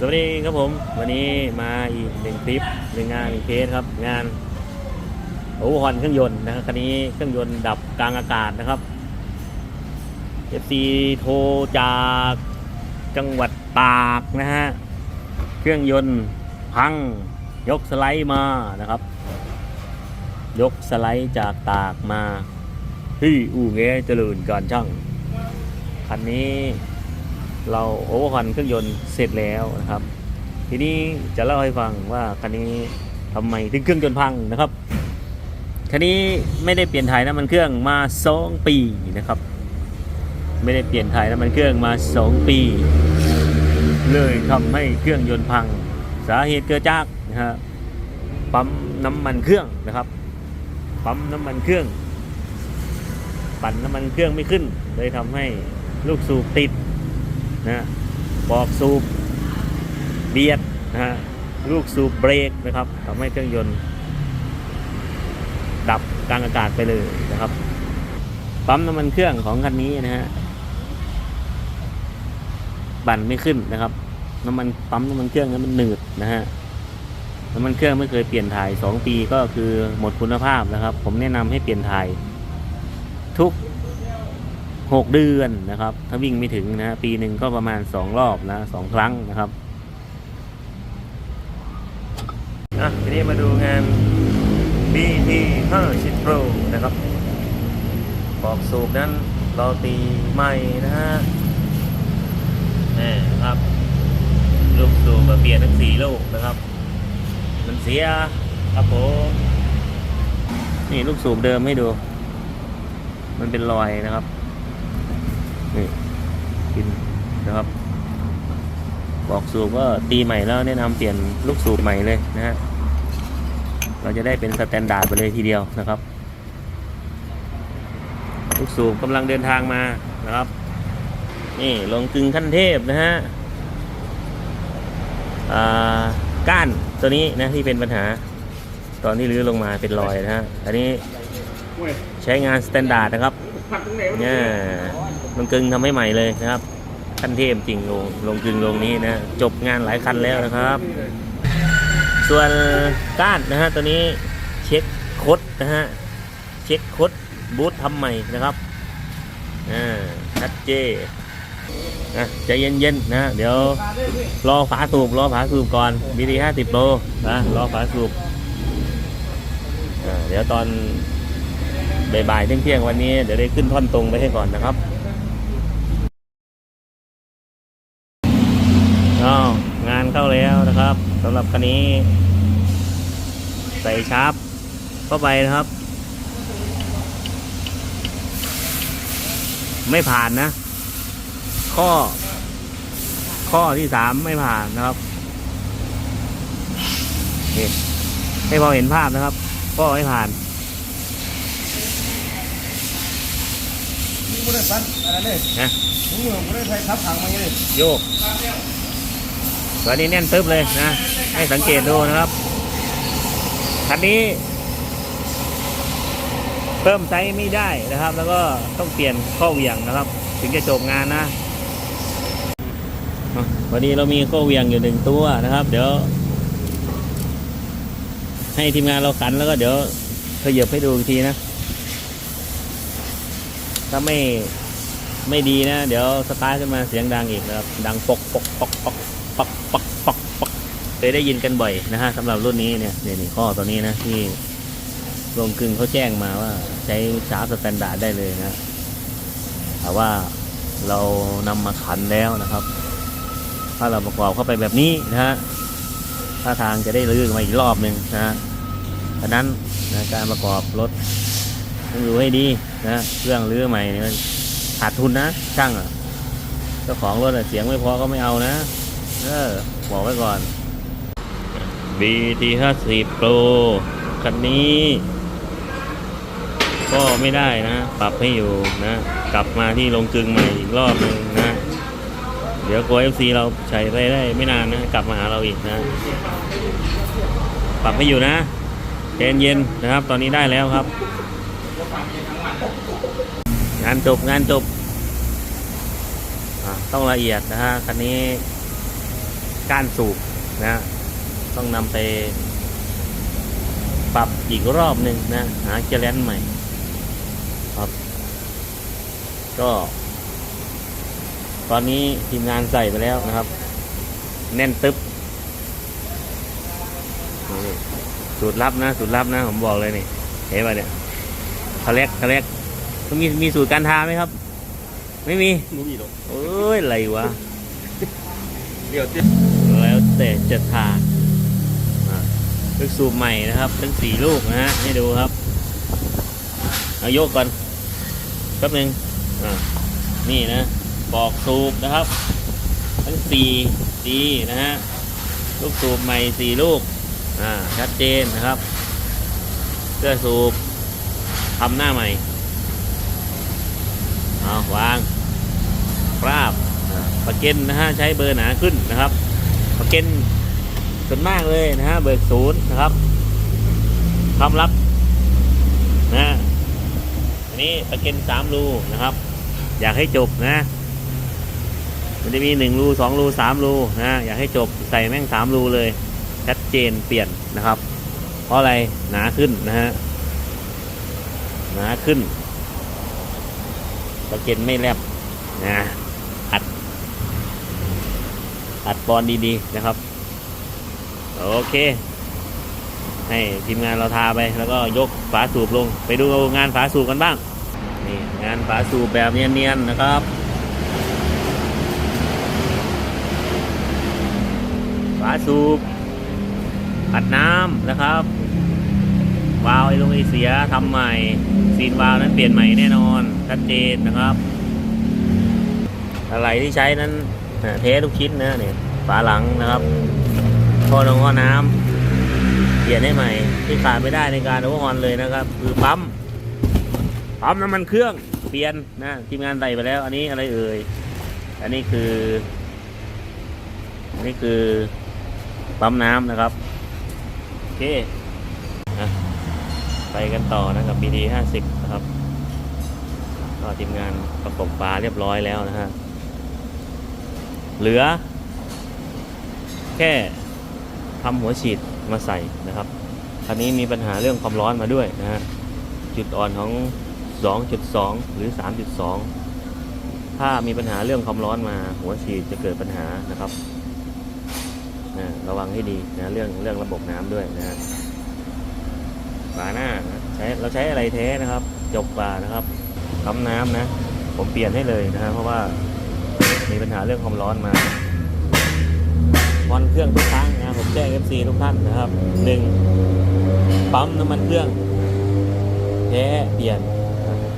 สวัสดีครับผมวันนี้มาอีกหนึ่งคลิปหนึ่งงานหนึ่งเคสครับ งานโอเวอร์ฮอนเครื่องยนต์นะครับคันนี้เครื่องยนต์ดับกลางอากาศนะครับ FC โทรจากจังหวัดตากนะฮะเครื่องยนต์พังยกสไลด์มานะครับ ยกสไลด์จากตากมาที่อู่เงเจริญการช่างคันนี้ เราโอเวอร์ฮอนเครื่องยนต์เสร็จแล้วนะครับ ทีนี้จะเล่าให้ฟังว่าคันนี้ทำไมถึงเครื่องยนต์พังนะครับคันนี้ไม่ได้เปลี่ยนถ่ายน้ำมันเครื่องมา 2 ปีนะครับ ไม่ได้เปลี่ยนถ่ายน้ำมันเครื่องมา 2 ปี เลยทำให้เครื่องยนต์พัง สาเหตุเกิดจากนะฮะปั๊มน้ำมันเครื่องนะครับปั๊มน้ำมันเครื่องปั่นน้ำมันเครื่องไม่ขึ้น เลยทำให้ลูกสูบติด นะบอกสูบเบียดนะฮะลูกสูบเบรกนะครับทำให้เครื่องยนต์ ดับกลางอากาศไปเลยนะครับ ปั๊มน้ำมันเครื่องของคันนี้นะฮะบั่นไม่ขึ้นนะครับ น้ำมันปั๊มน้ำมันเครื่องนั้นมันหนืดนะฮะน้ำมันเครื่องไม่เคยเปลี่ยนถ่าย 2 ปีก็คือหมดคุณภาพนะครับ ผมแนะนำให้เปลี่ยนถ่าย ทุก หกเดือนนะครับ ถ้าวิ่งไม่ถึงนะฮะปีหนึ่งก็ประมาณสองรอบนะสองครั้งนะครับอะทีนี้มาดูงาน BT 50 Pro นะครับบอกสูบนั้นเราตีใหม่นะฮะนี่ครับลูกสูบมาเปลี่ยนทั้งสี่ลูกนะครับ มันเสียครับผมนี่ลูกสูบเดิมให้ดู มันเป็นรอยนะครับ นี่กินนะครับ บอกสูบก็ตีใหม่แล้วแนะนำเปลี่ยนลูกสูบใหม่เลยนะฮะเราจะได้เป็นสแตนดาร์ดไปเลยทีเดียวนะครับ ลูกสูบกำลังเดินทางมานะครับ นี่ลงกึงขั้นเทพนะฮะก้านตัวนี้นะที่เป็นปัญหา ตอนที่รื้อลงมาเป็นรอยนะฮะ อันนี้ใช้งานสแตนดาร์ดนะครับเนี่ย ลงกึงทำให้ใหม่เลยนะครับขั้นเทพจริงลงลงกึงลงนี้นะจบงานหลายคันแล้วนะครับ ส่วนก้านนะฮะตัวนี้เช็คคดนะฮะเช็คคดบูททำใหม่นะครับอ่าชัดเจนะใจเย็นๆนะ เดี๋ยวรอฝาสูบรอฝาสูบก่อนบีดีห้าสิบโลนะรอฝาสูบเดี๋ยวตอนบ่ายๆเที่ยงๆวันนี้เดี๋ยวได้ขึ้นท่อนตรงไปให้ก่อนนะครับอ้าวงานเข้าแล้ว นะครับสำหรับคันนี้ ใส่ชาร์ปเข้าไปนะครับ ไม่ผ่านนะ ข้อ ข้อที่สามไม่ผ่านนะครับนี่ให้พอเห็นภาพนะครับข้อไม่ผ่านมึงไม่ได้ปั้นอะไรเลยนะมึงไม่ได้ใช้ทับถังมาเลยโยก ตัวนี้แน่นตึ๊บเลยนะ ให้สังเกตดูนะครับ คันนี้ เพิ่มไซส์ไม่ได้นะครับ แล้วก็ต้องเปลี่ยนข้อเหวี่ยงนะครับ ถึงจะจบงานนะวันนี้เรามีข้อเหวี่ยงอยู่หนึ่งตัวนะครับ เดี๋ยว ให้ทีมงานเราขันแล้วก็เดี๋ยวขยับให้ดูอีกทีนะ ถ้าไม่ไม่ดีนะ เดี๋ยวสตาร์ทขึ้นมาเสียงดังอีกนะครับ ดังปกปกปกปก ปักปักปักปักเคยได้ยินกันบ่อยนะฮะสำหรับรุ่นนี้เนี่ยเนี่ยนี่ข้อตัวนี้นะที่ลงกึ่งเขาแจ้งมาว่าใช้ชาร์ปสแตนดาร์ดได้เลยนะแต่ว่าเรานำมาขันแล้วนะครับ ถ้าเราประกอบเข้าไปแบบนี้นะฮะท่าทางจะได้ลื้อมาอีกรอบหนึ่งนะฮะฉะนั้นนะการประกอบรถต้องดูให้ดีนะเครื่องลื้อใหม่เนี่ยมันขาดทุนนะช่างอะเจ้าของรถเสียงไม่พอก็ไม่เอานะ เออบอกไว้ก่อน BT 50 Pro คันนี้ ก็ไม่ได้นะ ปรับให้อยู่นะ กลับมาที่ลงกึงใหม่อีกรอบหนึงนะ เดี๋ยวโก FC เราใช้ได้ได้ไม่นานนะ กลับมาหาเราอีกนะ ปรับให้อยู่นะใจเย็นนะครับ ตอนนี้ได้แล้วครับ งานจบงานจบ ต้องละเอียดนะฮะคันนี้ ก้านสูบนะต้องนำไปปรับอีกรอบหนึ่งนะ หาเกลนใหม่ครับ ก็ ตอนนี้ทีมงานใส่ไปแล้วนะครับ แน่นตึ๊บนี่สูตรลับนะ สูตรลับนะ ผมบอกเลยนี่ เห็นป่ะเนี่ยเขาเล็กเขาเล็กต้องมีมีสูตรการทาไหมครับ ไม่มีหนูมีหรอกโอ้ย อะไรวะเดี๋ยวติ แต่จะทาอะลูกสูบใหม่นะครับทั้งสี่ลูกนะฮะให้ดูครับเอายกก่อนแป๊บหนึงอะนี่นะปอกสูบนะครับ ทั้งสี่ดีนะฮะลูกสูบใหม่สี่ลูกอ่าชัดเจนนะครับเสื้อสูบทำหน้าใหม่เอาวางคราบปากเก็นนะฮะใช้เบอร์หนาขึ้นนะครับ ปากเก็นส่วนมากเลยนะฮะเบิกศูนย์นะครับความลับนะอันนี้ปากเก็นสามรูนะครับ อยากให้จบนะ มันจะมีหนึ่งรูสองรูสามรูนะอยากให้จบใส่แม่งสามรูเลยชัดเจนเปลี่ยนนะครับ เพราะอะไรหนาขึ้นนะฮะหนาขึ้นปากเก็นไม่แลบนะ อัดบอลดีๆนะครับ โอเค ให้ทีมงานเราทาไปแล้วก็ยกฝาสูบลง ไปดูงานฝาสูบกันบ้าง นี่งานฝาสูบแบบเนียนๆนะครับฝาสูบอัดน้ำนะครับวาล์วไอลงไอเสียทำใหม่ซีนวาล์วนั้นเปลี่ยนใหม่แน่นอนชัดเจนนะครับ อะไรที่ใช้นั้น เทสทุกชิ้นนะเนี่ยฝาหลังนะครับท่อลงท่อน้ำเปลี่ยนให้ใหม่ ที่ขาดไม่ได้ในการโอเวอร์ฮอนเลยนะครับ คือปั๊มปั๊มน้ำมันเครื่องเปลี่ยนนะทีมงานใส่ไปแล้ว อันนี้อะไรเอ่ยอันนี้คือ อันนี้คือปั๊มน้ำนะครับโอเคนะไปกันต่อนะกับ BD 50 นะครับ ก็ทีมงานประกบฝาเรียบร้อยแล้วนะฮะ เหลือ แค่ทำหัวฉีดมาใส่นะครับคันนี้มีปัญหาเรื่องความร้อนมาด้วยนะฮะจุดอ่อนของ 2.2 หรือ 3.2 ถ้ามีปัญหาเรื่องความร้อนมาหัวฉีดจะเกิดปัญหานะครับนะระวังให้ดีนะเรื่องเรื่องระบบน้ำด้วยนะฮะฝาหน้านะใช้เราใช้อะไรแท้นะครับ จบกว่านะครับปั๊มน้ำนะ ผมเปลี่ยนให้เลยนะฮะเพราะว่า มีปัญหาเรื่องความร้อนมาวันเครื่องทุกครั้งนะผมแจ้ง FC ทุกท่านนะครับหนึ่งปั๊มน้ำมันเครื่องแท้เปลี่ยน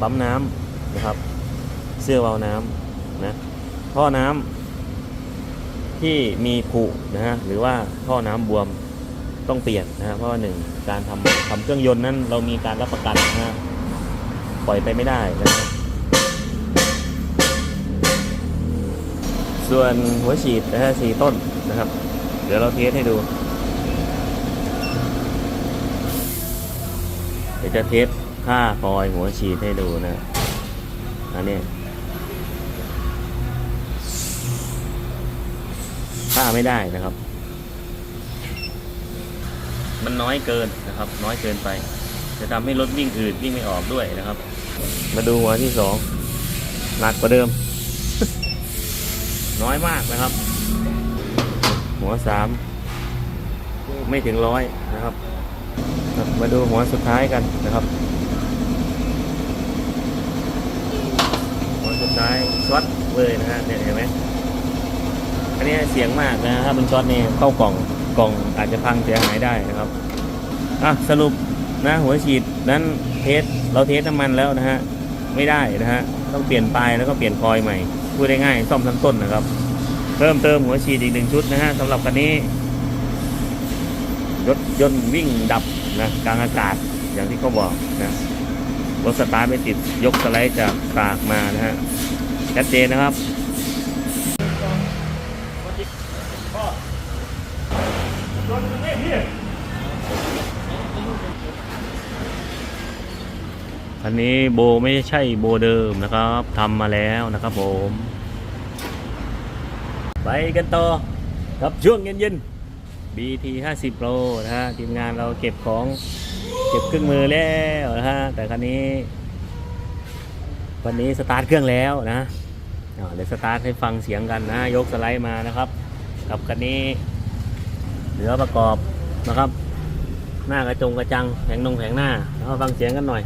ปั๊มน้ำนะครับ เสื้อวาลน้ำนะท่อน้ำที่มีผุนะฮะหรือว่าท่อน้ำบวมต้องเปลี่ยนนะฮะเพราะว่าหนึ่งการทำทำเครื่องยนต์นั้นเรามีการรับประกันนะฮะปล่อยไปไม่ได้นะ ส่วนหัวฉีดนะฮะสี่ต้นนะครับ เดี๋ยวเราเทสให้ดู เดี๋ยวจะเทสค่าฟอยหัวฉีดให้ดูนะอันนี้ค่าไม่ได้นะครับ มันน้อยเกินนะครับ น้อยเกินไป จะทำให้รถวิ่งอืดวิ่งไม่ออกด้วยนะครับ มาดูหัวที่สองหนักกว่าเดิม น้อยมากนะครับ หัวสามไม่ถึงร้อยนะครับ มาดูหัวสุดท้ายกันนะครับ หัวสุดท้ายช็อตเลยนะฮะเนี่ยเห็นไหมอันนี้เสียงมากนะถ้าเป็นช็อตนี่เข้ากล่องกล่องอาจจะพังเสียหายได้นะครับอะสรุปนะหัวฉีดนั้นเทสเราเทสน้ำมันแล้วนะฮะไม่ได้นะฮะต้องเปลี่ยนปลายแล้วก็เปลี่ยนคอยใหม่ พูดได้ง่ายซ่อมทั้งต้นนะครับ เพิ่มเติมหัวฉีดอีกหนึ่งชุดนะฮะสำหรับคันนี้รถยนต์วิ่งดับนะกลางอากาศอย่างที่เขาบอกนะรถสตาร์ทไม่ติดยกสไลด์จากปากมานะฮะชัดเจนนะครับ อันนี้โบไม่ใช่โบเดิมนะครับทำมาแล้วนะครับผม ไปกันต่อครับช่วงเย็นๆ BT 50 Pro นะฮะทีมงานเราเก็บของเก็บเครื่องมือแล้วนะฮะแต่คันนี้ วันนี้สตาร์ทเครื่องแล้วนะเดี๋ยวสตาร์ทให้ฟังเสียงกันนะ ยกสไลด์มานะครับ กับคันนี้ เหลือประกอบนะครับ หน้ากระจงกระจังแผงนงแผงหน้าแล้วฟังเสียงกันหน่อย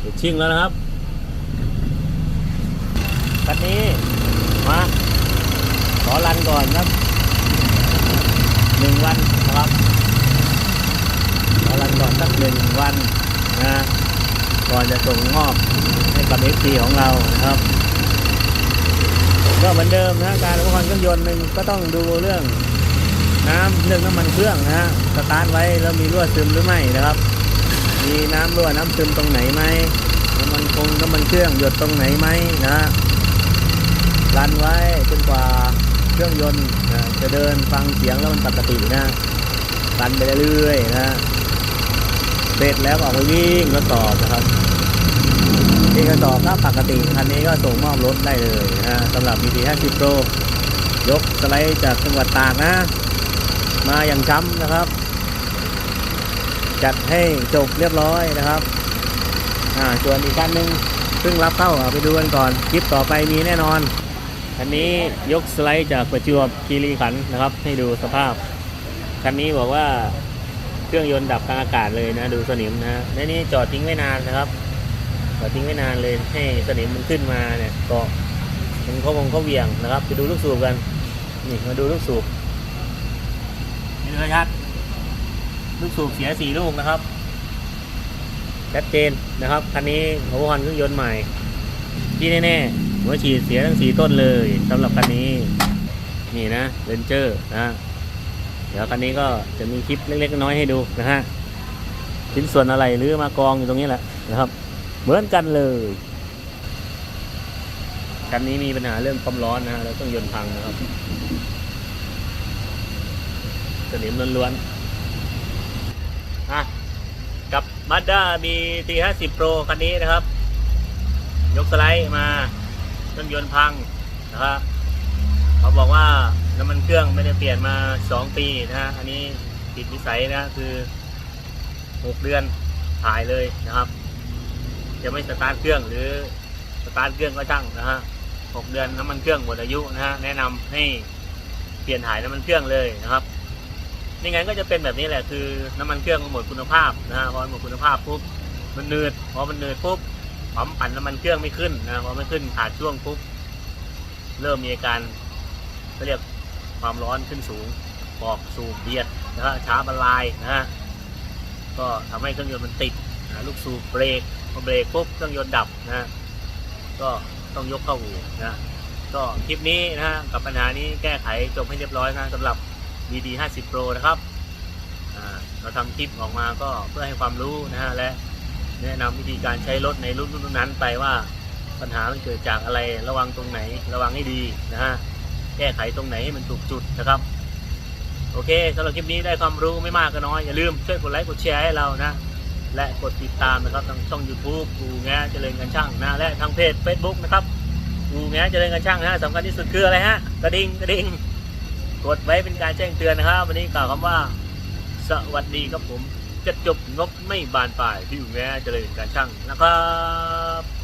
เดี๋ยว ชิ่งแล้วนะครับคันนี้มาขอรันก่อนครับหนึ่งวันนะครับขอรันก่อนสักหนึ่งวันนะก่อนจะส่งมอบให้กับ XT ของเรานะครับก็เหมือนเดิมนะการอุปกรณ์เครื่องยนต์หนึ่งก็ต้องดูเรื่องน้ำเรื่องน้ำมันเครื่องนะฮะสตาร์ทไว้แล้วมีรั่วซึมหรือไม่นะครับ มีน้ำรั่วน้ำซึมตรงไหนไหม คงน้ำมันเครื่องหยดตรงไหนไหมนะรันไว้จนกว่าเครื่องยนต์นะจะเดินฟังเสียงแล้วมันปกตินะรันไปเรื่อยๆนะเสร็จแล้วออกไปวิ่งทดสอบนะครับวิ่งทดสอบถ้าปกติคันนี้ก็ส่งมอบรถได้เลยนะฮะสำหรับ BT 50 Pro ยกสไลด์จากจังหวัดตากนะ มาอย่างช้ำนะครับ จัดให้จบเรียบร้อยนะครับ อ่าส่วนอีกคันหนึ่งเพิ่งรับเข้าไปดูกันก่อนคลิปต่อไปมีแน่นอนคันนี้ยกสไลด์จากประจวบคีรีขันธ์นะครับ ให้ดูสภาพ คันนี้บอกว่าเครื่องยนต์ดับกลางอากาศเลยนะ ดูสนิมนะและนี่จอดทิ้งไว้นานนะครับจอดทิ้งไว้นานเลยให้สนิมมันขึ้นมาเนี่ยก็มันเขาวงเขาเวียงนะครับ ไปดูลูกสูบกันนี่มาดูลูกสูบนี่เลยชัดลูกสูบเสียสี่ลูกนะครับ ชัดเจนนะครับคันนี้หัววันเครื่องยนต์ใหม่ ที่แน่ๆหัวฉีดเสียทั้งสี่ต้นเลยสำหรับคันนี้นี่นะเรนเจอร์นะเดี๋ยวคันนี้ก็จะมีคลิปเล็กๆน้อยให้ดูนะฮะชิ้นส่วนอะไรหรือมากองอยู่ตรงนี้แหละนะครับ เหมือนกันเลยคันนี้มีปัญหาเรื่องความร้อนนะฮะแล้วเครื่องยนต์พังนะครับสนิมล้วนๆอะ กับ Mazda BT50 Pro คันนี้นะครับ ยกสไลด์มาเครื่องยนต์พังนะครับเขาบอกว่าน้ำมันเครื่องไม่ได้เปลี่ยนมา2ปีนะฮะอันนี้ติดวิสัยนะคือ6เดือนถ่ายเลยนะครับ จะไม่สตาร์ทเครื่องหรือสตาร์ทเครื่องก็ช่างนะฮะ6เดือนน้ำมันเครื่องหมดอายุนะฮะแนะนำให้เปลี่ยนถ่ายน้ำมันเครื่องเลยนะครับ ไม่งั้นก็จะเป็นแบบนี้แหละคือน้ำมันเครื่องหมดคุณภาพนะฮะพอหมดคุณภาพปุ๊บมันหนืดพอมันหนืดปุ๊บปั๊มปั่นน้ำมันเครื่องไม่ขึ้นนะพอไม่ขึ้นขาดช่วงปุ๊บเริ่มมีอาการเขาเรียกความร้อนขึ้นสูงปอกสูบเบียดนะฮะช้าบรรลายนะฮะก็ทำให้เครื่องยนต์มันติดนะลูกสูบเบรกพอเบรกปุ๊บเครื่องยนต์ดับนะฮะก็ต้องยกเข้าอู่นะก็คลิปนี้นะฮะกับปัญหานี้แก้ไขจบให้เรียบร้อยนะสำหรับ BD 50 Pro นะครับเราทำคลิปออกมาก็เพื่อให้ความรู้นะฮะและแนะนำวิธีการใช้รถในรุ่นรุ่นนั้นไปว่าปัญหามันเกิดจากอะไรระวังตรงไหน ระวังให้ดีนะฮะแก้ไขตรงไหนให้มันถูกจุดนะครับโอเคสำหรับคลิปนี้ได้ความรู้ไม่มากก็น้อย อย่าลืมช่วยกดไลค์กดแชร์ให้เรานะ และกดติดตามนะครับทางช่อง YouTube กูแงเจริญกันช่างนะ และทางเพจ Facebook นะครับกูแงเจริญกันช่างนะสำคัญที่สุดคืออะไรฮะ กระดิ่งกระดิ่ง กดไว้เป็นการแจ้งเตือนนะครับวันนี้กล่าวคำว่า สวัสดีครับผมจะจบงบไม่บานปลายที่อยู่แง่เจริญการช่างนะครับ